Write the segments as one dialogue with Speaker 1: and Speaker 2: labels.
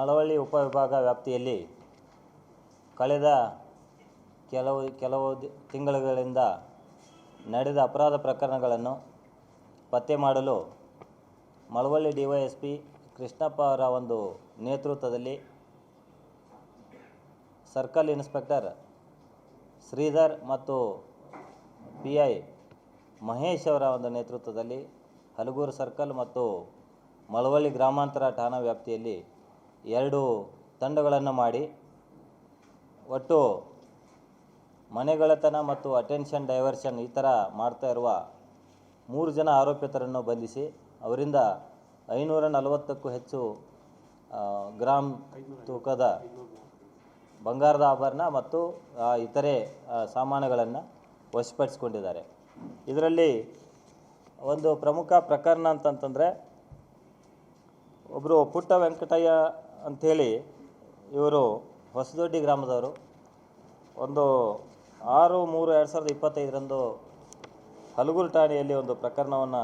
Speaker 1: ಮಳವಳ್ಳಿ ಉಪವಿಭಾಗ ವ್ಯಾಪ್ತಿಯಲ್ಲಿ ಕಳೆದ ಕೆಲವು ಕೆಲವು ತಿಂಗಳುಗಳಿಂದ ನಡೆದ ಅಪರಾಧ ಪ್ರಕರಣಗಳನ್ನು ಪತ್ತೆ ಮಾಡಲು Malavalli D Y S P Krishnappa ಅವರ ಒಂದು ನೇತೃತ್ವದಲ್ಲಿ ಸರ್ಕಲ್ ಇನ್ಸ್ಪೆಕ್ಟರ್ ಶ್ರೀಧರ್ ಮತ್ತು ಪಿ ಐ ಮಹೇಶ್ ಅವರ ಒಂದು ನೇತೃತ್ವದಲ್ಲಿ ಹಲಗೂರು ಸರ್ಕಲ್ ಮತ್ತು ಮಳವಳ್ಳಿ ಗ್ರಾಮಾಂತರ ಠಾಣಾ ವ್ಯಾಪ್ತಿಯಲ್ಲಿ ಎರಡು ತಂಡಗಳನ್ನು ಮಾಡಿ ಒಟ್ಟು ಮನೆಗಳತನ ಮತ್ತು ಅಟೆನ್ಷನ್ ಡೈವರ್ಷನ್ ಈ ಥರ ಮಾಡ್ತಾ ಇರುವ ಮೂರು ಜನ ಆರೋಪಿತರನ್ನು ಬಂಧಿಸಿ, ಅವರಿಂದ ಐನೂರ ನಲವತ್ತಕ್ಕೂ ಹೆಚ್ಚು ಗ್ರಾಮ್ ತೂಕದ ಬಂಗಾರದ ಆಭರಣ ಮತ್ತು ಇತರೆ ಸಾಮಾನುಗಳನ್ನು ವಶಪಡಿಸಿಕೊಂಡಿದ್ದಾರೆ. ಇದರಲ್ಲಿ ಒಂದು ಪ್ರಮುಖ ಪ್ರಕರಣ ಅಂತಂತಂದರೆ ಒಬ್ಬರು ಪುಟ್ಟ ವೆಂಕಟಯ್ಯ ಅಂಥೇಳಿ ಇವರು ಹೊಸದೊಡ್ಡಿ ಗ್ರಾಮದವರು. ಒಂದು ಆರು ಮೂರು ಎರಡು ಸಾವಿರದ ಇಪ್ಪತ್ತೈದರಂದು ಹಲಗೂರು ಠಾಣೆಯಲ್ಲಿ ಒಂದು ಪ್ರಕರಣವನ್ನು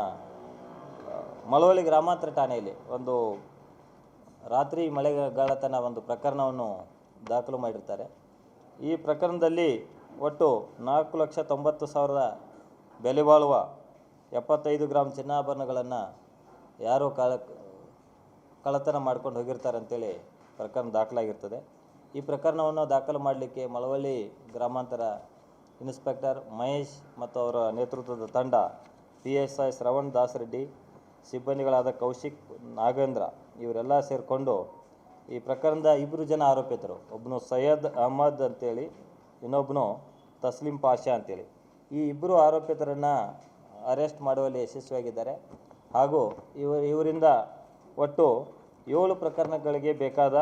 Speaker 1: ಮಳವಳ್ಳಿ ಗ್ರಾಮಾಂತರ ಠಾಣೆಯಲ್ಲಿ ಒಂದು ರಾತ್ರಿ ಮಳೆಗಾಲತನ ಒಂದು ಪ್ರಕರಣವನ್ನು ದಾಖಲು ಮಾಡಿರ್ತಾರೆ. ಈ ಪ್ರಕರಣದಲ್ಲಿ ಒಟ್ಟು ನಾಲ್ಕು ಲಕ್ಷ ತೊಂಬತ್ತು ಸಾವಿರದ ಬೆಲೆ ಬಾಳುವ ಎಪ್ಪತ್ತೈದು ಗ್ರಾಮ್ ಚಿನ್ನಾಭರಣಗಳನ್ನು ಯಾರೋ ಕಳ ಕಳ್ಳತನ ಮಾಡ್ಕೊಂಡು ಹೋಗಿರ್ತಾರೆ ಅಂತೇಳಿ ಪ್ರಕರಣ ದಾಖಲಾಗಿರ್ತದೆ. ಈ ಪ್ರಕರಣವನ್ನು ದಾಖಲು ಮಾಡಲಿಕ್ಕೆ ಮಳವಳ್ಳಿ ಗ್ರಾಮಾಂತರ ಇನ್ಸ್ಪೆಕ್ಟರ್ ಮಹೇಶ್ ಮತ್ತು ಅವರ ನೇತೃತ್ವದ ತಂಡ P S I Shravan Das Reddy ಸಿಬ್ಬಂದಿಗಳಾದ Kaushik Nagendra ಇವರೆಲ್ಲ ಸೇರಿಕೊಂಡು ಈ ಪ್ರಕರಣದ ಇಬ್ಬರು ಜನ ಆರೋಪಿತರು. ಒಬ್ಬನು ಸೈಯದ್ ಅಹಮದ್ ಅಂತೇಳಿ ಇನ್ನೊಬ್ಬನು ತಸ್ಲಿಂ ಪಾಷಾ ಅಂತೇಳಿ. ಈ ಇಬ್ಬರು ಆರೋಪಿತರನ್ನು ಅರೆಸ್ಟ್ ಮಾಡುವಲ್ಲಿ ಯಶಸ್ವಿಯಾಗಿದ್ದಾರೆ. ಹಾಗೂ ಇವ, ಇವರಿಂದ ಒಟ್ಟು ಏಳು ಪ್ರಕರಣಗಳಿಗೆ ಬೇಕಾದ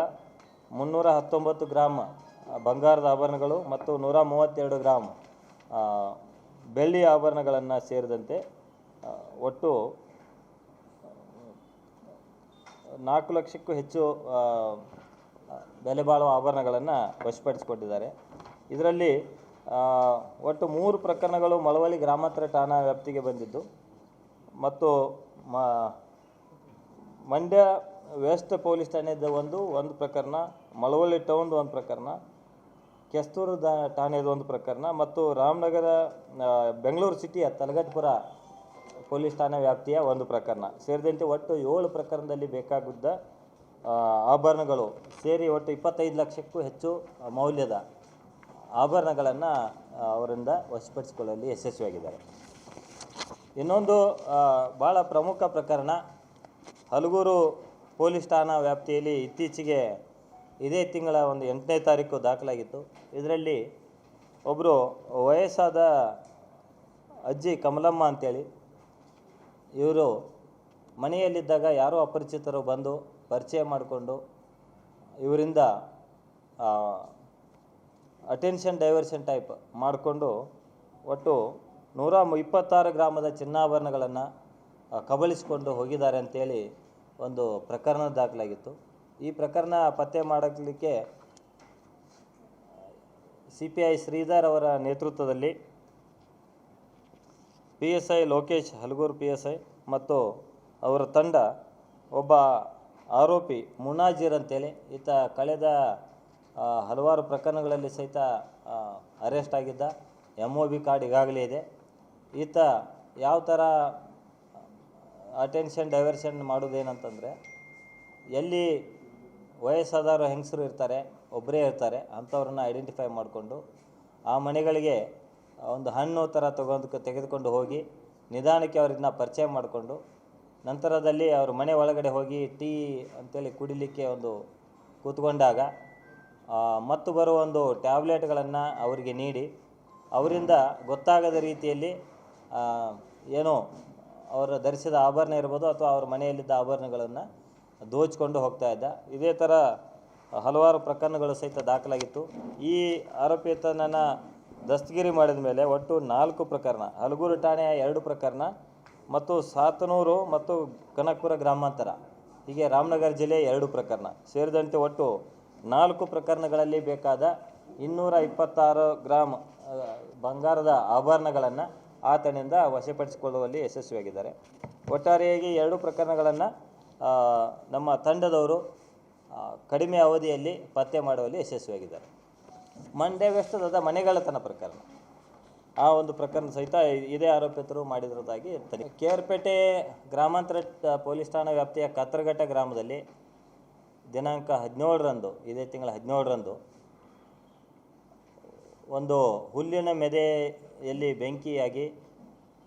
Speaker 1: ಮುನ್ನೂರ ಹತ್ತೊಂಬತ್ತು ಗ್ರಾಮ್ ಬಂಗಾರದ ಆಭರಣಗಳು ಮತ್ತು ನೂರ ಮೂವತ್ತೆರಡು ಗ್ರಾಮ್ ಬೆಳ್ಳಿ ಆಭರಣಗಳನ್ನು ಸೇರಿದಂತೆ ಒಟ್ಟು ನಾಲ್ಕು ಲಕ್ಷಕ್ಕೂ ಹೆಚ್ಚು ಬೆಲೆ ಬಾಳುವ ಆಭರಣಗಳನ್ನು ವಶಪಡಿಸಿಕೊಂಡಿದ್ದಾರೆ ಇದರಲ್ಲಿ ಒಟ್ಟು ಮೂರು ಪ್ರಕರಣಗಳು ಮಳವಳ್ಳಿ ಗ್ರಾಮಾಂತರ ಠಾಣಾ ವ್ಯಾಪ್ತಿಗೆ ಬಂದಿದ್ದು ಮತ್ತು ಮ ಮಂಡ್ಯ ವೆಸ್ಟ್ ಪೊಲೀಸ್ ಠಾಣೆದ ಒಂದು ಒಂದು ಪ್ರಕರಣ, ಮಳವಳ್ಳಿ ಟೌನ್ದು ಒಂದು ಪ್ರಕರಣ, ಕೆಸ್ತೂರು ದ, ಠಾಣೆದು ಒಂದು ಪ್ರಕರಣ ಮತ್ತು ರಾಮನಗರ ಬೆಂಗಳೂರು ಸಿಟಿಯ ತಲಗಟ್ಪುರ ಪೊಲೀಸ್ ಠಾಣೆ ವ್ಯಾಪ್ತಿಯ ಒಂದು ಪ್ರಕರಣ. ಸೇರಿದಂತೆ ಒಟ್ಟು ಏಳು ಪ್ರಕರಣದಲ್ಲಿ ಬೇಕಾಗಿದ್ದ ಆಭರಣಗಳು ಸೇರಿ ಒಟ್ಟು ಇಪ್ಪತ್ತೈದು ಲಕ್ಷಕ್ಕೂ ಹೆಚ್ಚು ಮೌಲ್ಯದ ಆಭರಣಗಳನ್ನು ಅವರಿಂದ ವಶಪಡಿಸಿಕೊಳ್ಳಲು ಯಶಸ್ವಿಯಾಗಿದ್ದಾರೆ. ಇನ್ನೊಂದು ಭಾಳ ಪ್ರಮುಖ ಪ್ರಕರಣ ಹಲಗೂರು ಪೊಲೀಸ್ ಠಾಣಾ ವ್ಯಾಪ್ತಿಯಲ್ಲಿ ಇತ್ತೀಚೆಗೆ ಇದೇ ತಿಂಗಳ ಒಂದು ಎಂಟನೇ ತಾರೀಕು ದಾಖಲಾಗಿತ್ತು. ಇದರಲ್ಲಿ ಒಬ್ಬರು ವಯಸ್ಸಾದ ಅಜ್ಜಿ ಕಮಲಮ್ಮ ಅಂಥೇಳಿ ಇವರು ಮನೆಯಲ್ಲಿದ್ದಾಗ ಯಾರೋ ಅಪರಿಚಿತರು ಬಂದು ಪರಿಚಯ ಮಾಡಿಕೊಂಡು ಇವರಿಂದ ಅಟೆನ್ಷನ್ ಡೈವರ್ಷನ್ ಟೈಪ್ ಮಾಡಿಕೊಂಡು ಒಟ್ಟು ನೂರ ಇಪ್ಪತ್ತಾರು ಗ್ರಾಮದ ಚಿನ್ನಾಭರಣಗಳನ್ನು ಕಬಳಿಸಿಕೊಂಡು ಹೋಗಿದ್ದಾರೆ ಅಂತೇಳಿ ಒಂದು ಪ್ರಕರಣ ದಾಖಲಾಗಿತ್ತು. ಈ ಪ್ರಕರಣ ಪತ್ತೆ ಮಾಡಲಿಕ್ಕೆ ಸಿ ಪಿ ಐ ಶ್ರೀಧರ್ ಅವರ ನೇತೃತ್ವದಲ್ಲಿ P S I, Lokesh Halaguru P S I ಮತ್ತು ಅವರ ತಂಡ ಒಬ್ಬ ಆರೋಪಿ ಮುನಾಜೀರ್ ಅಂತೇಳಿ ಈತ ಕಳೆದ ಹಲವಾರು ಪ್ರಕರಣಗಳಲ್ಲಿ ಸಹಿತ ಅರೆಸ್ಟ್ ಆಗಿದ್ದ. ಎಂ ಒ ಬಿ ಕಾರ್ಡ್ ಈಗಾಗಲೇ ಇದೆ. ಈತ ಯಾವ ಥರ ಅಟೆನ್ಷನ್ ಡೈವರ್ಷನ್ ಮಾಡೋದೇನಂತಂದರೆ, ಎಲ್ಲಿ ವಯಸ್ಸಾದವರು ಹೆಂಗಸರು ಇರ್ತಾರೆ ಒಬ್ಬರೇ ಇರ್ತಾರೆ, ಅಂಥವ್ರನ್ನ ಐಡೆಂಟಿಫೈ ಮಾಡಿಕೊಂಡು ಆ ಮನೆಗಳಿಗೆ ಒಂದು ಹಣ್ಣು ಥರ ತಗೊಂಡು ತೆಗೆದುಕೊಂಡು ಹೋಗಿ ನಿಧಾನಕ್ಕೆ ಅವ್ರನ್ನ ಪರಿಚಯ ಮಾಡಿಕೊಂಡು, ನಂತರದಲ್ಲಿ ಅವ್ರ ಮನೆ ಒಳಗಡೆ ಹೋಗಿ ಟೀ ಅಂತೇಳಿ ಕುಡಿಲಿಕ್ಕೆ ಒಂದು ಕೂತ್ಕೊಂಡಾಗ ಮತ್ತು ಬರುವ ಒಂದು ಟ್ಯಾಬ್ಲೆಟ್ಗಳನ್ನು ಅವರಿಗೆ ನೀಡಿ, ಅವರಿಂದ ಗೊತ್ತಾಗದ ರೀತಿಯಲ್ಲಿ ಏನೋ ಅವರ ಧರಿಸಿದ ಆಭರಣ ಇರ್ಬೋದು ಅಥವಾ ಅವ್ರ ಮನೆಯಲ್ಲಿದ್ದ ಆಭರಣಗಳನ್ನು ದೋಚಿಕೊಂಡು ಹೋಗ್ತಾ ಇದ್ದ. ಇದೇ ಥರ ಹಲವಾರು ಪ್ರಕರಣಗಳು ಸಹಿತ ದಾಖಲಾಗಿತ್ತು. ಈ ಆರೋಪಿತನನ್ನು ದಸ್ತಗಿರಿ ಮಾಡಿದ ಮೇಲೆ ಒಟ್ಟು ನಾಲ್ಕು ಪ್ರಕರಣ, ಹಲಗೂರು ಠಾಣೆಯ ಎರಡು ಪ್ರಕರಣ ಮತ್ತು ಸಾತನೂರು ಮತ್ತು ಕನಕಪುರ ಗ್ರಾಮಾಂತರ, ಹೀಗೆ ರಾಮನಗರ ಜಿಲ್ಲೆಯ ಎರಡು ಪ್ರಕರಣ. ಸೇರಿದಂತೆ ಒಟ್ಟು ನಾಲ್ಕು ಪ್ರಕರಣಗಳಲ್ಲಿ ಬೇಕಾದ ಇನ್ನೂರ ಇಪ್ಪತ್ತಾರು ಗ್ರಾಮ್ ಬಂಗಾರದ ಆಭರಣಗಳನ್ನು ಆತನಿಂದ ವಶಪಡಿಸಿಕೊಳ್ಳುವಲ್ಲಿ ಯಶಸ್ವಿಯಾಗಿದ್ದಾರೆ. ಒಟ್ಟಾರೆಯಾಗಿ ಎರಡು ಪ್ರಕರಣಗಳನ್ನು ನಮ್ಮ ತಂಡದವರು ಕಡಿಮೆ ಅವಧಿಯಲ್ಲಿ ಪತ್ತೆ ಮಾಡುವಲ್ಲಿ ಯಶಸ್ವಿಯಾಗಿದ್ದಾರೆ. ಮಂಡ್ಯ ವೆಸ್ಟದ ಮನೆಗಳತನ ಪ್ರಕರಣ. ಆ ಒಂದು ಪ್ರಕರಣ ಸಹಿತ ಇದೇ ಆರೋಪಿತರು ಮಾಡಿರುವುದಾಗಿ ಕೇರ್ಪೇಟೆ ಪೇಟೆ ಗ್ರಾಮಾಂತರ ಪೊಲೀಸ್ ಠಾಣಾ ವ್ಯಾಪ್ತಿಯ ಕತ್ತರಘಟ್ಟ ಗ್ರಾಮದಲ್ಲಿ ದಿನಾಂಕ ಹದಿನೇಳರಂದು, ಇದೇ ತಿಂಗಳ ಹದಿನೇಳರಂದು ಒಂದು ಹುಲ್ಲಿನ ಮೆದೆಯಲ್ಲಿ ಬೆಂಕಿಯಾಗಿ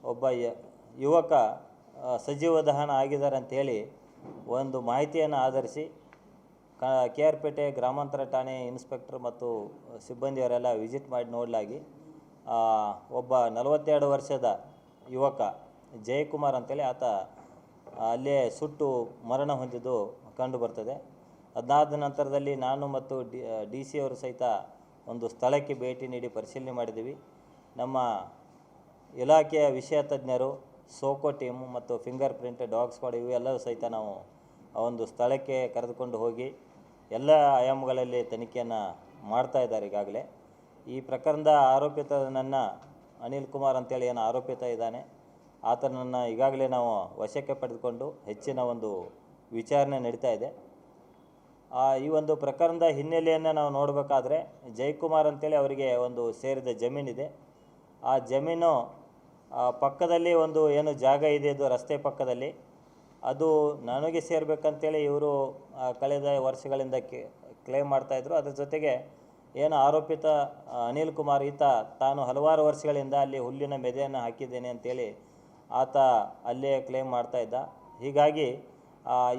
Speaker 1: ಒಬ್ಬ ಯುವಕ ಸಜೀವ ದಹನ ಆಗಿದ್ದಾರೆ ಅಂಥೇಳಿ ಒಂದು ಮಾಹಿತಿಯನ್ನು ಆಧರಿಸಿ ಕ ಕೆ ಆರ್ ಪೇಟೆ ಗ್ರಾಮಾಂತರ ಠಾಣೆ ಇನ್ಸ್ಪೆಕ್ಟರ್ ಮತ್ತು ಸಿಬ್ಬಂದಿಯವರೆಲ್ಲ ವಿಸಿಟ್ ಮಾಡಿ ನೋಡಲಾಗಿ ಒಬ್ಬ ನಲವತ್ತೆರಡು ವರ್ಷದ ಯುವಕ ಜಯಕುಮಾರ್ ಅಂತೇಳಿ ಆತ ಅಲ್ಲೇ ಸುಟ್ಟು ಮರಣ ಹೊಂದಿದ್ದು ಕಂಡು ಬರ್ತದೆ. ಅದಾದ ನಂತರದಲ್ಲಿ ನಾನು ಮತ್ತು ಡಿ ಡಿ ಸಿ ಅವರು ಸಹಿತ ಒಂದು ಸ್ಥಳಕ್ಕೆ ಭೇಟಿ ನೀಡಿ ಪರಿಶೀಲನೆ ಮಾಡಿದ್ದೀವಿ. ನಮ್ಮ ಇಲಾಖೆಯ ವಿಷಯ ತಜ್ಞರು, ಸೋಕೋ ಟೀಮು ಮತ್ತು ಫಿಂಗರ್ ಪ್ರಿಂಟ್, ಡಾಗ್ ಸ್ಕ್ವಾಡ್ ಇವೆಲ್ಲವೂ ಸಹಿತ ನಾವು ಆ ಒಂದು ಸ್ಥಳಕ್ಕೆ ಕರೆದುಕೊಂಡು ಹೋಗಿ ಎಲ್ಲ ಆಯಾಮಗಳಲ್ಲಿ ತನಿಖೆಯನ್ನು ಮಾಡ್ತಾ ಇದ್ದಾರೆ ಈಗಾಗಲೇ. ಈ ಪ್ರಕರಣದ ಆರೋಪಿತನನ್ನು ಅನಿಲ್ ಕುಮಾರ್ ಅಂತೇಳಿ ಏನು ಆರೋಪಿತ ಇದ್ದಾನೆ. ಆತನನ್ನು ಈಗಾಗಲೇ ನಾವು ವಶಕ್ಕೆ ಪಡೆದುಕೊಂಡು ಹೆಚ್ಚಿನ ಒಂದು ವಿಚಾರಣೆ ನಡೀತಾ ಇದೆ. ಈ ಒಂದು ಪ್ರಕರಣದ ಹಿನ್ನೆಲೆಯನ್ನು ನಾವು ನೋಡಬೇಕಾದ್ರೆ ಜಯಕುಮಾರ್ ಅಂತೇಳಿ ಅವರಿಗೆ ಒಂದು ಸೇರಿದ ಜಮೀನಿದೆ ಆ ಜಮೀನು ಪಕ್ಕದಲ್ಲಿ ಒಂದು ಏನು ಜಾಗ ಇದೆ ಅದು ರಸ್ತೆ ಪಕ್ಕದಲ್ಲಿ. ಅದು ನನಗೆ ಸೇರಬೇಕಂತೇಳಿ ಇವರು ಕಳೆದ ವರ್ಷಗಳಿಂದ ಕ್ಲೇಮ್ ಮಾಡ್ತಾಯಿದ್ರು ಅದರ ಜೊತೆಗೆ ಏನು ಆರೋಪಿತ ಅನಿಲ್ ಕುಮಾರ್ ಈತ ತಾನು ಹಲವಾರು ವರ್ಷಗಳಿಂದ ಅಲ್ಲಿ ಹುಲ್ಲಿನ ಮೆದೆಯನ್ನು ಹಾಕಿದ್ದೇನೆ ಅಂತೇಳಿ ಆತ ಅಲ್ಲೇ ಕ್ಲೇಮ್ ಮಾಡ್ತಾ ಇದ್ದ. ಹೀಗಾಗಿ ಆ,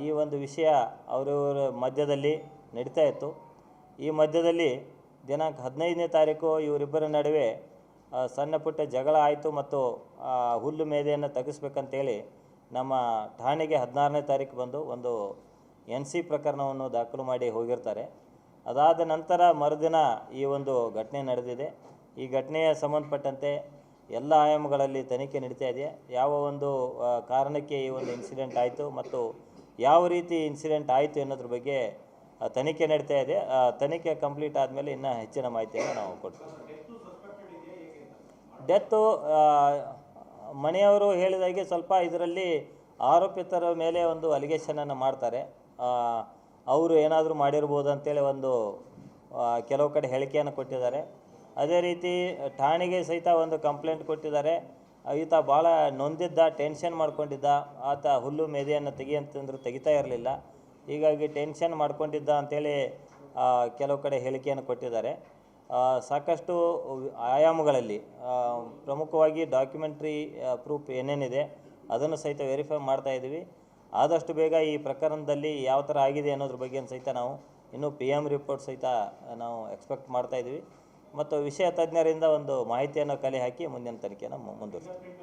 Speaker 1: ಈ ಒಂದು ವಿಷಯ ಅವರವರ ಮಧ್ಯದಲ್ಲಿ ನಡೀತಾ ಇತ್ತು. ಈ ಮಧ್ಯದಲ್ಲಿ ದಿನಾಂಕ ಹದಿನೈದನೇ ತಾರೀಕು ಇವರಿಬ್ಬರ ನಡುವೆ ಸಣ್ಣ ಪುಟ್ಟ ಜಗಳ ಆಯಿತು ಮತ್ತು ಹುಲ್ಲು ಮೇದೆಯನ್ನು ತೆಗೆಸ್ಬೇಕಂತೇಳಿ ನಮ್ಮ ಠಾಣೆಗೆ ಹದಿನಾರನೇ ತಾರೀಕು ಬಂದು ಒಂದು ಎನ್ ಸಿ ಪ್ರಕರಣವನ್ನು ದಾಖಲು ಮಾಡಿ ಹೋಗಿರ್ತಾರೆ. ಅದಾದ ನಂತರ ಮರುದಿನ ಈ ಒಂದು ಘಟನೆ ನಡೆದಿದೆ. ಈ ಘಟನೆಯ ಸಂಬಂಧಪಟ್ಟಂತೆ ಎಲ್ಲ ಆಯಾಮಗಳಲ್ಲಿ ತನಿಖೆ ನಡೀತಾ ಇದೆ. ಯಾವ ಒಂದು ಕಾರಣಕ್ಕೆ ಈ ಒಂದು ಇನ್ಸಿಡೆಂಟ್ ಆಯಿತು ಮತ್ತು ಯಾವ ರೀತಿ ಇನ್ಸಿಡೆಂಟ್ ಆಯಿತು ಅನ್ನೋದ್ರ ಬಗ್ಗೆ ತನಿಖೆ ನಡೀತಾ ಇದೆ. ತನಿಖೆ ಕಂಪ್ಲೀಟ್ ಆದಮೇಲೆ ಇನ್ನೂ ಹೆಚ್ಚಿನ ಮಾಹಿತಿಯನ್ನು ನಾವು ಕೊಡ್ತೀವಿ. ಡೆತ್ತು ಮನೆಯವರು ಹೇಳಿದಾಗೆ ಸ್ವಲ್ಪ ಇದರಲ್ಲಿ ಆರೋಪಿತರ ಮೇಲೆ ಒಂದು ಅಲಿಗೇಷನನ್ನು ಮಾಡ್ತಾರೆ. ಅವರು ಏನಾದರೂ ಮಾಡಿರ್ಬೋದು ಅಂತೇಳಿ ಒಂದು ಕೆಲವು ಕಡೆ ಹೇಳಿಕೆಯನ್ನು ಕೊಟ್ಟಿದ್ದಾರೆ. ಅದೇ ರೀತಿ ಠಾಣೆಗೆ ಸಹಿತ ಒಂದು ಕಂಪ್ಲೇಂಟ್ ಕೊಟ್ಟಿದ್ದಾರೆ. ಈತ ಭಾಳ ನೊಂದಿದ್ದ ಟೆನ್ಷನ್ ಮಾಡ್ಕೊಂಡಿದ್ದ. ಆತ ಹುಲ್ಲು ಮೆದೆಯನ್ನು ಅಂತಂದ್ರು ತೆಗಿತಾ ಇರಲಿಲ್ಲ. ಹೀಗಾಗಿ ಟೆನ್ಷನ್ ಮಾಡ್ಕೊಂಡಿದ್ದ ಅಂಥೇಳಿ ಕೆಲವು ಕಡೆ ಹೇಳಿಕೆಯನ್ನು ಕೊಟ್ಟಿದ್ದಾರೆ. ಸಾಕಷ್ಟು ಆಯಾಮಗಳಲ್ಲಿ ಪ್ರಮುಖವಾಗಿ ಡಾಕ್ಯುಮೆಂಟ್ರಿ ಪ್ರೂಫ್ ಏನೇನಿದೆ ಅದನ್ನು ಸಹಿತ ವೆರಿಫೈ ಮಾಡ್ತಾ ಇದ್ದೀವಿ. ಆದಷ್ಟು ಬೇಗ ಈ ಪ್ರಕರಣದಲ್ಲಿ ಯಾವ ಥರ ಆಗಿದೆ ಅನ್ನೋದ್ರ ಬಗ್ಗೆ ಸಹಿತ ನಾವು ಇನ್ನೂ ಪಿ ಎಂ ರಿಪೋರ್ಟ್ ಸಹಿತ ನಾವು ಎಕ್ಸ್ಪೆಕ್ಟ್ ಮಾಡ್ತಾ ಇದ್ದೀವಿ. ಮತ್ತು ವಿಷಯ ತಜ್ಞರಿಂದ ಒಂದು ಮಾಹಿತಿಯನ್ನು ಕಲೆ ಹಾಕಿ ಮುಂದಿನ ತನಿಖೆಯನ್ನು ಮುಂದುವರಿಸ್ತೀವಿ.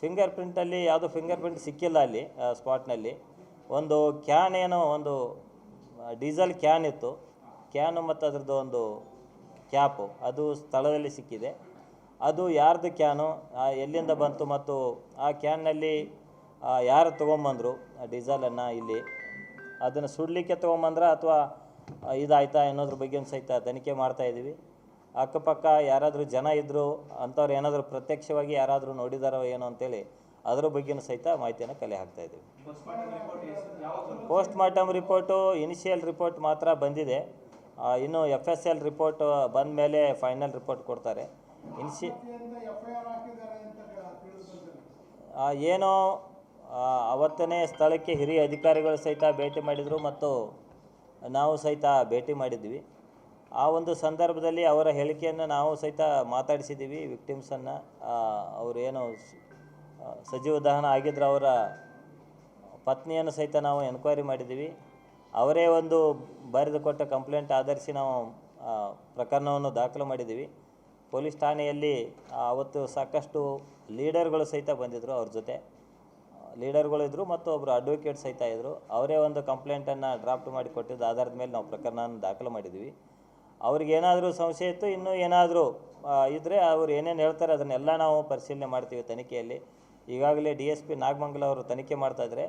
Speaker 1: ಫಿಂಗರ್ ಪ್ರಿಂಟಲ್ಲಿ ಯಾವುದು ಫಿಂಗರ್ ಪ್ರಿಂಟ್ ಸಿಕ್ಕಿಲ್ಲ ಅಲ್ಲಿ ಸ್ಪಾಟ್ನಲ್ಲಿ ಒಂದು ಕ್ಯಾನ್ ಏನೋ ಒಂದು ಡೀಸೆಲ್ ಕ್ಯಾನ್ ಇತ್ತು. ಕ್ಯಾನು ಮತ್ತು ಅದರದ್ದು ಒಂದು ಕ್ಯಾಪು ಅದು ಸ್ಥಳದಲ್ಲಿ ಸಿಕ್ಕಿದೆ. ಅದು ಯಾರ್ದು ಕ್ಯಾನು ಎಲ್ಲಿಂದ ಬಂತು ಮತ್ತು ಆ ಕ್ಯಾನ್ನಲ್ಲಿ ಯಾರು ತೊಗೊಂಬಂದರು ಡೀಸೆಲನ್ನು ಇಲ್ಲಿ? ಅದನ್ನು ಸುಡಲಿಕ್ಕೆ ತೊಗೊಂಬಂದ್ರ ಅಥವಾ ಇದಾಯ್ತಾ ಅನ್ನೋದ್ರ ಬಗ್ಗೆ ಸಹಿತ ತನಿಖೆ ಮಾಡ್ತಾ ಇದ್ದೀವಿ. ಅಕ್ಕಪಕ್ಕ ಯಾರಾದರೂ ಜನ ಇದ್ದರು ಅಂಥವ್ರು ಏನಾದರೂ ಪ್ರತ್ಯಕ್ಷವಾಗಿ ಯಾರಾದರೂ ನೋಡಿದಾರೋ ಏನೋ ಅಂತೇಳಿ ಅದರ ಬಗ್ಗೆನೂ ಸಹಿತ ಮಾಹಿತಿಯನ್ನು ಕಲೆ ಹಾಕ್ತಾ ಇದ್ದೀವಿ. Post mortem report initial report ಮಾತ್ರ ಬಂದಿದೆ. ಇನ್ನು ಎಫ್ ಎಸ್ ಎಲ್ ರಿಪೋರ್ಟ್ ಬಂದ ಮೇಲೆ ಫೈನಲ್ ರಿಪೋರ್ಟ್ ಕೊಡ್ತಾರೆ. ಇನ್ಶಿ ಏನೋ ಅವತ್ತನೇ ಸ್ಥಳಕ್ಕೆ ಹಿರಿಯ ಅಧಿಕಾರಿಗಳು ಸಹಿತ ಭೇಟಿ ಮಾಡಿದರು ಮತ್ತು ನಾವು ಸಹಿತ ಭೇಟಿ ಮಾಡಿದ್ವಿ. ಆ ಒಂದು ಸಂದರ್ಭದಲ್ಲಿ ಅವರ ಹೇಳಿಕೆಯನ್ನು ನಾವು ಸಹಿತ ಮಾತಾಡಿಸಿದ್ದೀವಿ ವಿಕ್ಟಿಮ್ಸನ್ನು ಅವರು ಏನು ಸಜೀವ ದಹನ ಆಗಿದ್ರು ಅವರ ಪತ್ನಿಯನ್ನು ಸಹಿತ ನಾವು ಎನ್ಕ್ವೈರಿ ಮಾಡಿದ್ದೀವಿ. ಅವರೇ ಒಂದು ಬರೆದುಕೊಟ್ಟ ಕಂಪ್ಲೇಂಟ್ ಆಧರಿಸಿ ನಾವು ಪ್ರಕರಣವನ್ನು ದಾಖಲು ಮಾಡಿದ್ದೀವಿ. ಪೊಲೀಸ್ ಠಾಣೆಯಲ್ಲಿ ಅವತ್ತು ಸಾಕಷ್ಟು ಲೀಡರ್ಗಳು ಸಹಿತ ಬಂದಿದ್ದರು ಅವ್ರ ಜೊತೆ. ಲೀಡರ್ಗಳು ಇದ್ದರು ಮತ್ತು ಒಬ್ಬರು ಅಡ್ವೊಕೇಟ್ ಸಹಿತ ಇದ್ದರು ಅವರೇ ಒಂದು ಕಂಪ್ಲೇಂಟನ್ನು ಡ್ರಾಫ್ಟ್ ಮಾಡಿ ಕೊಟ್ಟಿದ್ದ ಆಧಾರದ ಮೇಲೆ ನಾವು ಪ್ರಕರಣವನ್ನು ದಾಖಲು ಮಾಡಿದ್ವಿ ಅವ್ರಿಗೆ ಏನಾದರೂ ಸಂಶಯ ಇತ್ತು, ಇನ್ನೂ ಏನಾದರೂ ಇದ್ದರೆ ಅವ್ರು ಏನೇನು ಹೇಳ್ತಾರೆ ಅದನ್ನೆಲ್ಲ ನಾವು ಪರಿಶೀಲನೆ ಮಾಡ್ತೀವಿ ತನಿಖೆಯಲ್ಲಿ. ಈಗಾಗಲೇ ಡಿ ಎಸ್ ಪಿ ನಾಗಮಂಗಲ ಅವರು ತನಿಖೆ ಮಾಡ್ತಾಯಿದ್ರೆ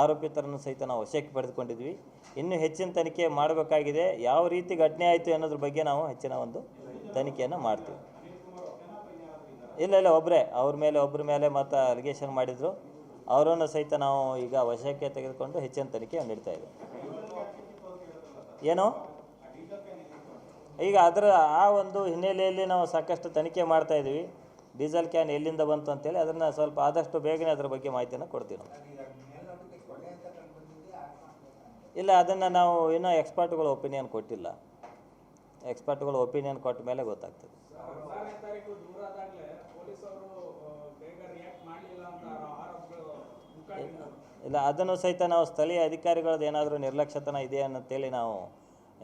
Speaker 1: ಆರೋಪಿತರನ್ನು ಸಹಿತ ನಾವು ವಶಕ್ಕೆ ಪಡೆದುಕೊಂಡಿದ್ವಿ. ಇನ್ನೂ ಹೆಚ್ಚಿನ ತನಿಖೆ ಮಾಡಬೇಕಾಗಿದೆ. ಯಾವ ರೀತಿ ಘಟನೆ ಆಯಿತು ಅನ್ನೋದ್ರ ಬಗ್ಗೆ ನಾವು ಹೆಚ್ಚಿನ ಒಂದು ತನಿಖೆಯನ್ನು ಮಾಡ್ತೀವಿ. ಇಲ್ಲ ಇಲ್ಲ ಒಬ್ಬರೇ ಅವ್ರ ಮೇಲೆ ಒಬ್ಬರ ಮೇಲೆ ಮತ್ತು ಅಲಿಗೇಷನ್ ಮಾಡಿದರು. ಅವರನ್ನು ಸಹಿತ ನಾವು ಈಗ ವಶಕ್ಕೆ ತೆಗೆದುಕೊಂಡು ಹೆಚ್ಚಿನ ತನಿಖೆ ನೀಡ್ತಾ ಇದ್ದೀವಿ ಏನು? ಈಗ ಅದರ ಆ ಒಂದು ಹಿನ್ನೆಲೆಯಲ್ಲಿ ನಾವು ಸಾಕಷ್ಟು ತನಿಖೆ ಮಾಡ್ತಾ ಇದ್ದೀವಿ. ಡೀಸೆಲ್ ಕ್ಯಾನ್ ಎಲ್ಲಿಂದ ಬಂತು ಅಂತೇಳಿ ಅದನ್ನು ಸ್ವಲ್ಪ ಆದಷ್ಟು ಬೇಗನೆ ಅದರ ಬಗ್ಗೆ ಮಾಹಿತಿಯನ್ನು ಕೊಡ್ತೀವಿ ಇಲ್ಲ, ಅದನ್ನು ನಾವು ಇನ್ನೂ ಎಕ್ಸ್ಪರ್ಟ್ಗಳು ಒಪಿನಿಯನ್ ಕೊಟ್ಟಿಲ್ಲ. ಎಕ್ಸ್ಪರ್ಟ್ಗಳು ಒಪಿನಿಯನ್ ಕೊಟ್ಟ ಮೇಲೆ ಗೊತ್ತಾಗ್ತದೆ. ಇಲ್ಲ, ಅದನ್ನು ಸಹಿತ ನಾವು ಸ್ಥಳೀಯ ಅಧಿಕಾರಿಗಳದ್ದು ಏನಾದರೂ ನಿರ್ಲಕ್ಷ್ಯತನ ಇದೆ ಅಂತೇಳಿ ನಾವು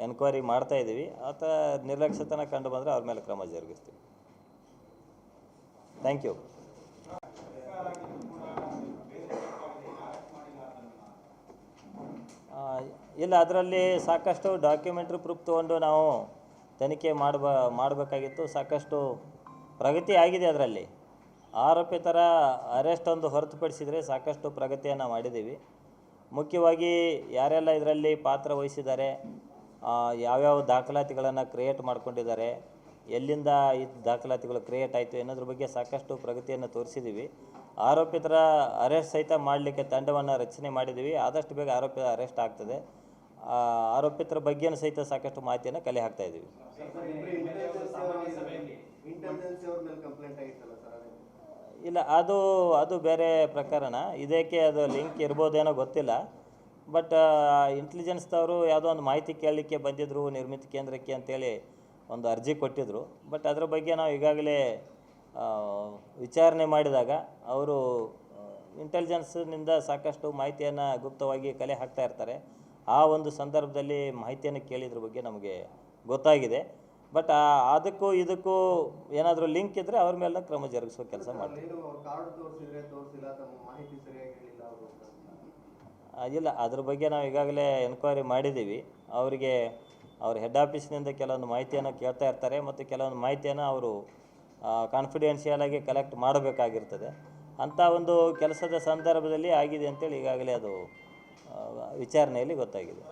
Speaker 1: ಎನ್ಕ್ವೈರಿ ಮಾಡ್ತಾ ಇದ್ದೀವಿ. ಆತ ನಿರ್ಲಕ್ಷ್ಯತನ ಕಂಡು ಬಂದರೆ ಅವ್ರ ಮೇಲೆ ಕ್ರಮ ಜರುಗಿಸ್ತೀವಿ. ಥ್ಯಾಂಕ್ ಯು ಇಲ್ಲ, ಅದರಲ್ಲಿ ಸಾಕಷ್ಟು ಡಾಕ್ಯುಮೆಂಟ್ರಿ ಪ್ರೂಫ್ ತೊಗೊಂಡು ನಾವು ತನಿಖೆ ಮಾಡ್ಬ, ಮಾಡಬೇಕಾಗಿತ್ತು. ಸಾಕಷ್ಟು ಪ್ರಗತಿ ಆಗಿದೆ ಅದರಲ್ಲಿ. ಆರೋಪಿತರ ಅರೆಸ್ಟ್ ಒಂದು ಹೊರತುಪಡಿಸಿದರೆ ಸಾಕಷ್ಟು ಪ್ರಗತಿಯನ್ನು ಮಾಡಿದ್ದೀವಿ. ಮುಖ್ಯವಾಗಿ ಯಾರೆಲ್ಲ ಇದರಲ್ಲಿ ಪಾತ್ರ ವಹಿಸಿದ್ದಾರೆ ಯಾವ್ಯಾವ ದಾಖಲಾತಿಗಳನ್ನು ಕ್ರಿಯೇಟ್ ಮಾಡ್ಕೊಂಡಿದ್ದಾರೆ, ಎಲ್ಲಿಂದ ಈ ದಾಖಲಾತಿಗಳು ಕ್ರಿಯೇಟ್ ಆಯಿತು ಅನ್ನೋದ್ರ ಬಗ್ಗೆ ಸಾಕಷ್ಟು ಪ್ರಗತಿಯನ್ನು ತೋರಿಸಿದ್ದೀವಿ ಆರೋಪಿತರ ಅರೆಸ್ಟ್ ಸಹಿತ ಮಾಡಲಿಕ್ಕೆ ತಂಡವನ್ನು ರಚನೆ ಮಾಡಿದ್ದೀವಿ ಆದಷ್ಟು ಬೇಗ ಆರೋಪಿ ಅರೆಸ್ಟ್ ಆಗ್ತದೆ. ಆರೋಪಿತರ ಬಗ್ಗೆನೂ ಸಹಿತ ಸಾಕಷ್ಟು ಮಾಹಿತಿಯನ್ನು ಕಲೆ ಹಾಕ್ತಾ ಇದ್ದೀವಿ ಇಲ್ಲ, ಅದು ಅದು ಬೇರೆ ಪ್ರಕರಣ. ಇದಕ್ಕೆ ಅದು ಲಿಂಕ್ ಇರ್ಬೋದೇನೋ ಗೊತ್ತಿಲ್ಲ. ಬಟ್ ಇಂಟೆಲಿಜೆನ್ಸ್ದವರು ಯಾವುದೋ ಒಂದು ಮಾಹಿತಿ ಕೇಳಲಿಕ್ಕೆ ಬಂದಿದ್ದರು ನಿರ್ಮಿತ ಕೇಂದ್ರಕ್ಕೆ ಅಂತೇಳಿ ಒಂದು ಅರ್ಜಿ ಕೊಟ್ಟಿದ್ದರು ಬಟ್ ಅದರ ಬಗ್ಗೆ ನಾವು ಈಗಾಗಲೇ ವಿಚಾರಣೆ ಮಾಡಿದಾಗ ಅವರು ಇಂಟೆಲಿಜೆನ್ಸ್ನಿಂದ ಸಾಕಷ್ಟು ಮಾಹಿತಿಯನ್ನು ಗುಪ್ತವಾಗಿ ಕಲೆ ಹಾಕ್ತಾ ಇರ್ತಾರೆ. ಆ ಒಂದು ಸಂದರ್ಭದಲ್ಲಿ ಮಾಹಿತಿಯನ್ನು ಕೇಳಿದ್ರ ಬಗ್ಗೆ ನಮಗೆ ಗೊತ್ತಾಗಿದೆ. ಬಟ್ ಅದಕ್ಕೂ ಇದಕ್ಕೂ ಏನಾದರೂ ಲಿಂಕ್ ಇದ್ದರೆ ಅವ್ರ ಮೇಲೆ ಕ್ರಮ ಜರುಗಿಸೋ ಕೆಲಸ ಮಾಡ್ತೀವಿ. ಇಲ್ಲ ಅದ್ರ ಬಗ್ಗೆ ನಾವು ಈಗಾಗಲೇ ಎನ್ಕ್ವೈರಿ ಮಾಡಿದ್ದೀವಿ. ಅವರಿಗೆ ಅವ್ರ ಹೆಡ್ ಆಫೀಸ್ನಿಂದ ಕೆಲವೊಂದು ಮಾಹಿತಿಯನ್ನು ಕೇಳ್ತಾ ಇರ್ತಾರೆ ಮತ್ತು ಕೆಲವೊಂದು ಮಾಹಿತಿಯನ್ನು ಅವರು ಕಾನ್ಫಿಡೆನ್ಷಿಯಲ್ ಆಗಿ ಕಲೆಕ್ಟ್ ಮಾಡಬೇಕಾಗಿರ್ತದೆ. ಅಂಥ ಒಂದು ಕೆಲಸದ ಸಂದರ್ಭದಲ್ಲಿ ಆಗಿದೆ ಅಂತೇಳಿ ಈಗಾಗಲೇ ಅದು ವಿಚಾರಣೆಯಲ್ಲಿ ಗೊತ್ತಾಗಿದೆ.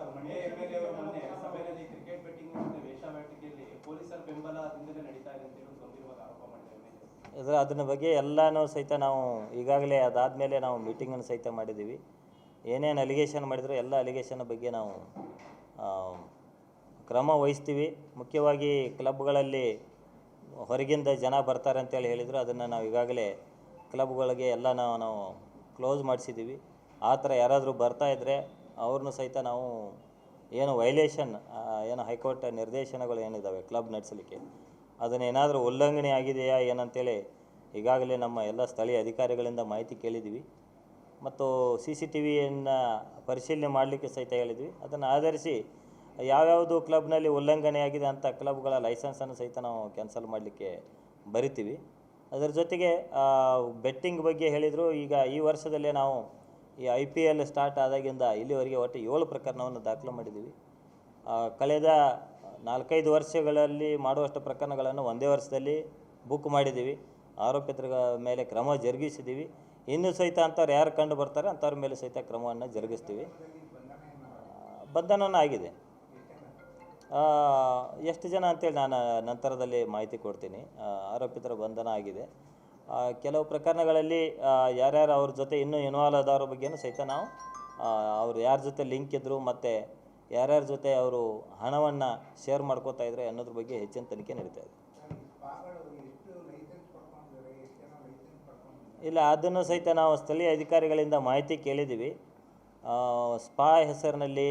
Speaker 2: ಇದರ.
Speaker 1: ಅದರ ಅದನ್ನ ಬಗ್ಗೆ ಎಲ್ಲನೂ ಸಹಿತ ನಾವು ಈಗಾಗಲೇ ಅದಾದಮೇಲೆ ನಾವು ಮೀಟಿಂಗನ್ನು ಸಹಿತ ಮಾಡಿದ್ದೀವಿ. ಏನೇನು ಅಲಿಗೇಷನ್ ಮಾಡಿದ್ರು ಎಲ್ಲ ಅಲಿಗೇಷನ್ ಬಗ್ಗೆ ನಾವು ಕ್ರಮ ವಹಿಸ್ತೀವಿ. ಮುಖ್ಯವಾಗಿ ಕ್ಲಬ್ಗಳಲ್ಲಿ ಹೊರಗಿಂದ ಜನ ಬರ್ತಾರೆ ಅಂತೇಳಿ ಹೇಳಿದರು. ಅದನ್ನು ನಾವು ಈಗಾಗಲೇ ಕ್ಲಬ್ಗಳಿಗೆ ಎಲ್ಲ ನಾವು ನಾವು ಕ್ಲೋಸ್ ಮಾಡಿಸಿದ್ದೀವಿ ಆ ಥರ ಯಾರಾದರೂ ಬರ್ತಾ ಇದ್ದರೆ ಅವ್ರನ್ನೂ ಸಹಿತ ನಾವು ಏನು ವೈಲೇಷನ್ ಏನು ಹೈಕೋರ್ಟ್ ನಿರ್ದೇಶನಗಳು ಏನಿದ್ದಾವೆ ಕ್ಲಬ್ ನಡೆಸಲಿಕ್ಕೆ ಅದನ್ನೇನಾದರೂ ಉಲ್ಲಂಘನೆ ಆಗಿದೆಯಾ ಏನಂತೇಳಿ ಈಗಾಗಲೇ ನಮ್ಮ ಎಲ್ಲ ಸ್ಥಳೀಯ ಅಧಿಕಾರಿಗಳಿಂದ ಮಾಹಿತಿ ಕೇಳಿದ್ದೀವಿ ಮತ್ತು ಸಿ ಸಿ ಟಿ ವಿಯನ್ನು ಪರಿಶೀಲನೆ ಮಾಡಲಿಕ್ಕೆ ಸಹಿತ ಹೇಳಿದ್ವಿ. ಅದನ್ನು ಆಧರಿಸಿ ಯಾವ್ಯಾವುದು ಕ್ಲಬ್ನಲ್ಲಿ ಉಲ್ಲಂಘನೆ ಆಗಿದೆ ಅಂಥ ಕ್ಲಬ್ಗಳ ಲೈಸೆನ್ಸನ್ನು ಸಹಿತ ನಾವು ಕ್ಯಾನ್ಸಲ್ ಮಾಡಲಿಕ್ಕೆ ಬರಿತೀವಿ. ಅದರ ಜೊತೆಗೆ ಬೆಟ್ಟಿಂಗ್ ಬಗ್ಗೆ ಹೇಳಿದರು. ಈಗ ಈ ವರ್ಷದಲ್ಲೇ ನಾವು ಈ ಐ ಪಿ ಎಲ್ ಸ್ಟಾರ್ಟ್ ಆದಾಗಿಂದ ಇಲ್ಲಿವರೆಗೆ ಒಟ್ಟು ಏಳು ಪ್ರಕರಣವನ್ನು ದಾಖಲು ಮಾಡಿದ್ದೀವಿ. ಕಳೆದ ನಾಲ್ಕೈದು ವರ್ಷಗಳಲ್ಲಿ ಮಾಡುವಷ್ಟು ಪ್ರಕರಣಗಳನ್ನು ಒಂದೇ ವರ್ಷದಲ್ಲಿ ಬುಕ್ ಮಾಡಿದ್ದೀವಿ. ಆರೋಪಿತರ ಮೇಲೆ ಕ್ರಮ ಜರುಗಿಸಿದ್ದೀವಿ. ಇನ್ನೂ ಸಹಿತ ಅಂಥವ್ರು ಯಾರು ಕಂಡು ಬರ್ತಾರೆ ಅಂಥವ್ರ ಮೇಲೆ ಸಹಿತ ಕ್ರಮವನ್ನು ಜರುಗಿಸ್ತೀವಿ. ಬಂಧನವೂ ಆಗಿದೆ. ಎಷ್ಟು ಜನ ಅಂತೇಳಿ ನಾನು ನಂತರದಲ್ಲಿ ಮಾಹಿತಿ ಕೊಡ್ತೀನಿ. ಆರೋಪಿತರ ಬಂಧನ ಆಗಿದೆ. ಕೆಲವು ಪ್ರಕರಣಗಳಲ್ಲಿ ಯಾರ್ಯಾರು ಅವ್ರ ಜೊತೆ ಇನ್ನೂ ಇನ್ವಾಲ್ವ್ ಆದವ್ರ ಬಗ್ಗೆನೂ ಸಹಿತ ನಾವು ಅವ್ರು ಯಾರ ಜೊತೆ ಲಿಂಕ್ ಇದ್ದರು ಮತ್ತು ಯಾರ್ಯಾರ ಜೊತೆ ಅವರು ಹಣವನ್ನು ಶೇರ್ ಮಾಡ್ಕೋತಾ ಇದ್ರೆ ಅನ್ನೋದ್ರ ಬಗ್ಗೆ ಹೆಚ್ಚಿನ ತನಿಖೆ ನಡೀತಾ ಇದೆ. ಇಲ್ಲ, ಅದನ್ನು ಸಹಿತ ನಾವು ಸ್ಥಳೀಯ ಅಧಿಕಾರಿಗಳಿಂದ ಮಾಹಿತಿ ಕೇಳಿದ್ದೀವಿ. ಸ್ಪಾ ಹೆಸರಿನಲ್ಲಿ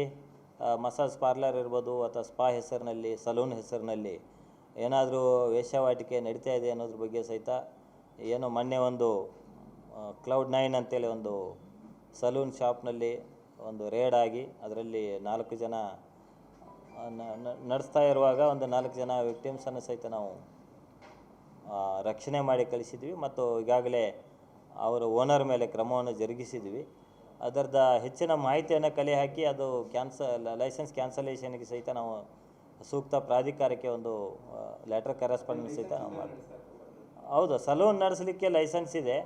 Speaker 1: ಮಸಾಜ್ ಪಾರ್ಲರ್ ಇರ್ಬೋದು ಅಥವಾ ಸ್ಪಾ ಹೆಸರಿನಲ್ಲಿ, ಸಲೂನ್ ಹೆಸರಿನಲ್ಲಿ ಏನಾದರೂ ವೇಷವಾಟಿಕೆ ನಡೀತಾ ಇದೆ ಅನ್ನೋದ್ರ ಬಗ್ಗೆ ಸಹಿತ ಏನು ಮೊನ್ನೆ ಒಂದು ಕ್ಲೌಡ್ ನೈನ್ ಅಂತೇಳಿ ಒಂದು ಸಲೂನ್ ಶಾಪ್ನಲ್ಲಿ ಒಂದು ರೇಡ್ ಆಗಿ ಅದರಲ್ಲಿ ನಾಲ್ಕು ಜನ ನಡೆಸ್ತಾ ಇರುವಾಗ ಒಂದು ನಾಲ್ಕು ಜನ ವಿಕ್ಟಿಮ್ಸನ್ನು ಸಹಿತ ನಾವು ರಕ್ಷಣೆ ಮಾಡಿ ಕಳಿಸಿದ್ವಿ. ಮತ್ತು ಈಗಾಗಲೇ ಅವರ ಓನರ್ ಮೇಲೆ ಕ್ರಮವನ್ನು ಜರುಗಿಸಿದ್ವಿ. ಅದರದ ಹೆಚ್ಚಿನ ಮಾಹಿತಿಯನ್ನು ಕಲೆ ಹಾಕಿ ಅದು ಕ್ಯಾನ್ಸಲ್ ಲೈಸೆನ್ಸ್ ಕ್ಯಾನ್ಸಲೇಷನ್ಗೆ ಸಹಿತ ನಾವು ಸೂಕ್ತ ಪ್ರಾಧಿಕಾರಕ್ಕೆ ಒಂದು ಲೆಟರ್ ಕರೆಸ್ಪಾಂಡೆನ್ಸ್ ಸಹಿತ ನಾವು ಮಾಡ್ತೀವಿ ಹೌದು ಸಲೂನ್ ನಡೆಸಲಿಕ್ಕೆ ಲೈಸೆನ್ಸ್ ಇದೆ.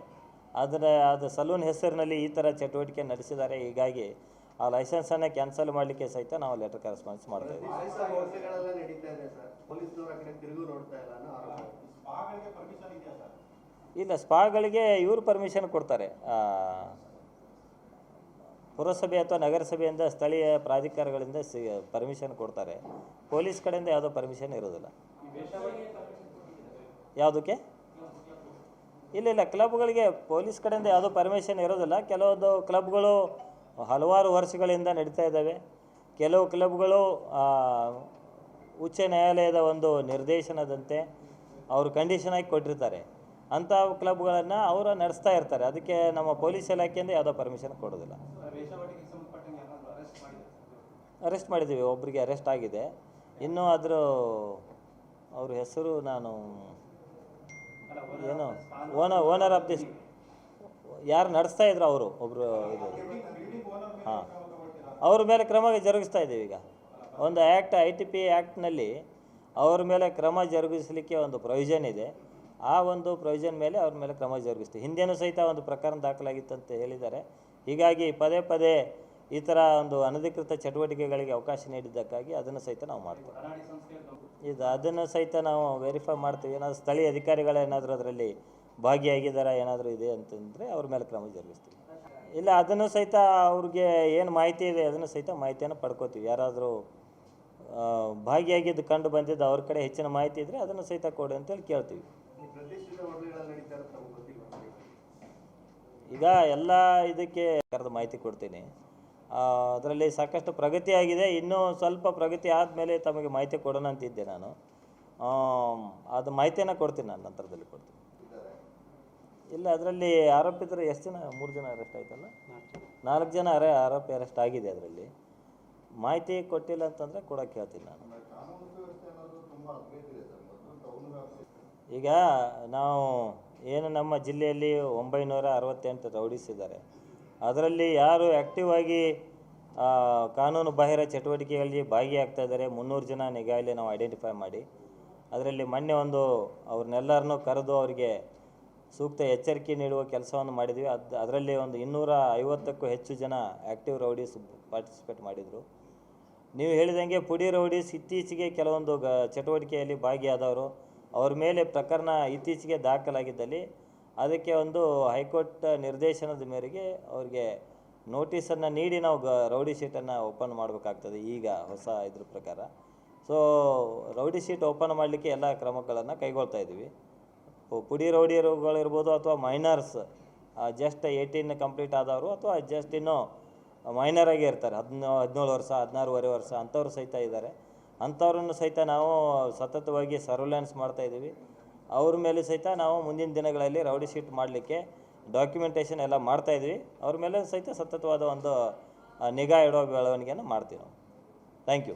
Speaker 1: ಅದರ ಅದು ಸಲೂನ್ ಹೆಸರಿನಲ್ಲಿ ಈ ಥರ ಚಟುವಟಿಕೆ ನಡೆಸಿದ್ದಾರೆ. ಹೀಗಾಗಿ ಆ ಲೈಸೆನ್ಸನ್ನು ಕ್ಯಾನ್ಸಲ್ ಮಾಡಲಿಕ್ಕೆ ಸಹಿತ ನಾವು ಲೆಟರ್ ಕರೆಸ್ಪಾನ್ಸ್ ಮಾಡ್ತಾ ಇದ್ದೀವಿ.
Speaker 3: ಇಲ್ಲ,
Speaker 1: ಸ್ಪಾಗಳಿಗೆ ಇವರು ಪರ್ಮಿಷನ್ ಕೊಡ್ತಾರೆ. ಪುರಸಭೆ ಅಥವಾ ನಗರಸಭೆಯಿಂದ ಸ್ಥಳೀಯ ಪ್ರಾಧಿಕಾರಗಳಿಂದ ಸಿ ಪರ್ಮಿಷನ್ ಕೊಡ್ತಾರೆ. ಪೊಲೀಸ್ ಕಡೆಯಿಂದ ಯಾವುದೋ ಪರ್ಮಿಷನ್ ಇರೋದಿಲ್ಲ ಯಾವುದಕ್ಕೆ? ಇಲ್ಲ ಇಲ್ಲ, ಕ್ಲಬ್ಗಳಿಗೆ ಪೊಲೀಸ್ ಕಡೆಯಿಂದ ಯಾವುದೋ ಪರ್ಮಿಷನ್ ಇರೋದಿಲ್ಲ ಕೆಲವೊಂದು ಕ್ಲಬ್ಗಳು ಹಲವಾರು ವರ್ಷಗಳಿಂದ ನಡೀತಾ ಇದ್ದಾವೆ. ಕೆಲವು ಕ್ಲಬ್ಗಳು ಉಚ್ಚ ನ್ಯಾಯಾಲಯದ ಒಂದು ನಿರ್ದೇಶನದಂತೆ ಅವರು ಕಂಡೀಷನ್ ಆಗಿ ಕೊಟ್ಟಿರ್ತಾರೆ. ಅಂಥ ಕ್ಲಬ್ಗಳನ್ನು ಅವರು ನಡೆಸ್ತಾ ಇರ್ತಾರೆ. ಅದಕ್ಕೆ ನಮ್ಮ ಪೊಲೀಸ್ ಇಲಾಖೆಯಿಂದ ಯಾವುದೋ ಪರ್ಮಿಷನ್ ಕೊಡೋದಿಲ್ಲ.
Speaker 2: ಅರೆಸ್ಟ್
Speaker 1: ಮಾಡಿದೀವಿ ಒಬ್ಬರಿಗೆ ಅರೆಸ್ಟ್ ಆಗಿದೆ. ಇನ್ನೂ ಅದ್ರ ಅವ್ರ ಹೆಸರು ನಾನು ಏನು? ಓನರ್ ಓನರ್ ಆಫ್ ದಿಸ್ ಯಾರು ನಡೆಸ್ತಾ ಇದ್ರು ಅವರು. ಒಬ್ಬರು ಇದು. ಹಾಂ. ಅವ್ರ ಮೇಲೆ ಕ್ರಮ ಜರುಗಿಸ್ತಾ ಇದ್ದೀವಿ ಈಗ. ಒಂದು ಆ್ಯಕ್ಟ್ ಐ ಟಿ ಪಿ ಆ್ಯಕ್ಟ್ನಲ್ಲಿ ಅವ್ರ ಮೇಲೆ ಕ್ರಮ ಜರುಗಿಸಲಿಕ್ಕೆ ಒಂದು ಪ್ರೊವಿಷನ್ ಇದೆ. ಆ ಒಂದು ಪ್ರೊವಿಷನ್ ಮೇಲೆ ಅವ್ರ ಮೇಲೆ ಕ್ರಮ ಜರುಗಿಸ್ತೀವಿ ಹಿಂದೆನೂ ಸಹಿತ ಒಂದು ಪ್ರಕರಣ ದಾಖಲಾಗಿತ್ತು ಅಂತ ಹೇಳಿದ್ದಾರೆ. ಹೀಗಾಗಿ ಪದೇ ಪದೇ ಈ ಥರ ಒಂದು ಅನಧಿಕೃತ ಚಟುವಟಿಕೆಗಳಿಗೆ ಅವಕಾಶ ನೀಡಿದ್ದಕ್ಕಾಗಿ ಅದನ್ನು ಸಹಿತ ನಾವು ಮಾಡ್ತೀವಿ. ಇದು ಅದನ್ನು ಸಹಿತ ನಾವು ವೆರಿಫೈ ಮಾಡ್ತೀವಿ. ಏನಾದರೂ ಸ್ಥಳೀಯ ಅಧಿಕಾರಿಗಳೇನಾದರೂ ಅದರಲ್ಲಿ ಭಾಗಿಯಾಗಿದ್ದಾರಾ, ಏನಾದರೂ ಇದೆ ಅಂತಂದರೆ ಅವ್ರ ಮೇಲೆ ಕ್ರಮ ಜರುಗಿಸ್ತೀವಿ. ಇಲ್ಲ, ಅದನ್ನು ಸಹಿತ ಅವ್ರಿಗೆ ಏನು ಮಾಹಿತಿ ಇದೆ, ಅದನ್ನು ಸಹಿತ ಮಾಹಿತಿಯನ್ನು ಪಡ್ಕೋತೀವಿ. ಯಾರಾದರೂ ಭಾಗಿಯಾಗಿದ್ದು ಕಂಡು ಬಂದಿದ್ದು ಅವ್ರ ಕಡೆ ಹೆಚ್ಚಿನ ಮಾಹಿತಿ ಇದ್ದರೆ ಅದನ್ನು ಸಹಿತ ಕೊಡಿ ಅಂತೇಳಿ ಕೇಳ್ತೀವಿ. ಈಗ ಎಲ್ಲ ಇದಕ್ಕೆ ಕರೆದು ಮಾಹಿತಿ ಕೊಡ್ತೀನಿ. ಅದರಲ್ಲಿ ಸಾಕಷ್ಟು ಪ್ರಗತಿ ಆಗಿದೆ. ಇನ್ನೂ ಸ್ವಲ್ಪ ಪ್ರಗತಿ ಆದಮೇಲೆ ತಮಗೆ ಮಾಹಿತಿ ಕೊಡೋಣ ಅಂತಿದ್ದೆ ನಾನು. ಅದು ಮಾಹಿತಿಯನ್ನು ಕೊಡ್ತೀನಿ ನಾನು ನಂತರದಲ್ಲಿ ಕೊಡ್ತೀನಿ. ಇಲ್ಲ ಅದರಲ್ಲಿ ಆರೋಪಿತರು ಎಷ್ಟು ಜನ? ಮೂರು ಜನ ಅರೆಸ್ಟ್ ಆಯ್ತಲ್ಲ? ನಾಲ್ಕು ಜನ ಅರೆ ಆರೋಪಿ ಅರೆಸ್ಟ್ ಆಗಿದೆ ಅದರಲ್ಲಿ. ಮಾಹಿತಿ ಕೊಟ್ಟಿಲ್ಲ ಅಂತಂದರೆ ಕೂಡ ಹೇಳ್ತೀನಿ ನಾನು. ಈಗ ನಾವು ಏನು ನಮ್ಮ ಜಿಲ್ಲೆಯಲ್ಲಿ ಒಂಬೈನೂರ ಅರವತ್ತೆಂಟು ರೌಡೀಸ್ ಇದ್ದಾರೆ. ಅದರಲ್ಲಿ ಯಾರು ಆ್ಯಕ್ಟಿವ್ ಆಗಿ ಕಾನೂನು ಬಾಹಿರ ಚಟುವಟಿಕೆಗಳಲ್ಲಿ ಭಾಗಿಯಾಗ್ತಾ ಇದ್ದಾರೆ, ಮುನ್ನೂರು ಜನ ನಿಗಾಯಲ್ಲಿ ನಾವು ಐಡೆಂಟಿಫೈ ಮಾಡಿ. ಅದರಲ್ಲಿ ಮೊನ್ನೆ ಒಂದು ಅವ್ರನ್ನೆಲ್ಲರನ್ನೂ ಕರೆದು ಅವರಿಗೆ ಸೂಕ್ತ ಎಚ್ಚರಿಕೆ ನೀಡುವ ಕೆಲಸವನ್ನು ಮಾಡಿದ್ವಿ. ಅದು, ಅದರಲ್ಲಿ ಒಂದು ಇನ್ನೂರ ಐವತ್ತಕ್ಕೂ ಹೆಚ್ಚು ಜನ ಆ್ಯಕ್ಟಿವ್ ರೌಡೀಸ್ ಪಾರ್ಟಿಸಿಪೇಟ್ ಮಾಡಿದರು. ನೀವು ಹೇಳಿದಂಗೆ ಪುಡಿ ರೌಡೀಸ್ ಇತ್ತೀಚೆಗೆ ಕೆಲವೊಂದು ಚಟುವಟಿಕೆಯಲ್ಲಿ ಭಾಗಿಯಾದವರು ಅವ್ರ ಮೇಲೆ ಪ್ರಕರಣ ಇತ್ತೀಚೆಗೆ ದಾಖಲಾಗಿದ್ದಲ್ಲಿ ಅದಕ್ಕೆ ಒಂದು ಹೈಕೋರ್ಟ್ ನಿರ್ದೇಶನದ ಮೇರೆಗೆ ಅವ್ರಿಗೆ ನೋಟಿಸನ್ನು ನೀಡಿ ನಾವು ಗ, ರೌಡಿ ಶೀಟನ್ನು ಓಪನ್ ಮಾಡಬೇಕಾಗ್ತದೆ ಈಗ ಹೊಸ ಇದ್ರ ಪ್ರಕಾರ. ಸೊ ರೌಡಿ ಶೀಟ್ ಓಪನ್ ಮಾಡಲಿಕ್ಕೆ ಎಲ್ಲ ಕ್ರಮಗಳನ್ನು ಕೈಗೊಳ್ತಾ ಇದ್ದೀವಿ. ಪುಡಿ ರೌಡಿಗಳಿರ್ಬೋದು ಅಥವಾ ಮೈನರ್ಸ್ ಜಸ್ಟ್ ಏಯ್ಟೀನ್ ಕಂಪ್ಲೀಟ್ ಆದವರು ಅಥವಾ ಜಸ್ಟ್ ಇನ್ನೂ ಮೈನರ್ ಆಗಿ ಇರ್ತಾರೆ. ಹದಿನೋ, ಹದಿನೇಳು ವರ್ಷ, ಹದಿನಾರೂವರೆ ವರ್ಷ ಅಂಥವ್ರು ಸಹಿತ ಇದ್ದಾರೆ. ಅಂಥವ್ರನ್ನು ಸಹಿತ ನಾವು ಸತತವಾಗಿ ಸರ್ವೆಲೆನ್ಸ್ ಮಾಡ್ತಾ ಇದ್ದೀವಿ. ಅವ್ರ ಮೇಲೆ ಸಹಿತ ನಾವು ಮುಂದಿನ ದಿನಗಳಲ್ಲಿ ರೌಡಿ ಶೀಟ್ ಮಾಡಲಿಕ್ಕೆ ಡಾಕ್ಯುಮೆಂಟೇಷನ್ ಎಲ್ಲ ಮಾಡ್ತಾ ಇದ್ವಿ ಅವ್ರ ಮೇಲೆ ಸಹಿತ ಸತತವಾದ ಒಂದು ನಿಗಾ ಇಡೋ ಬೆಳವಣಿಗೆಯನ್ನು ಮಾಡ್ತೀವಿ ನಾವು. Thank you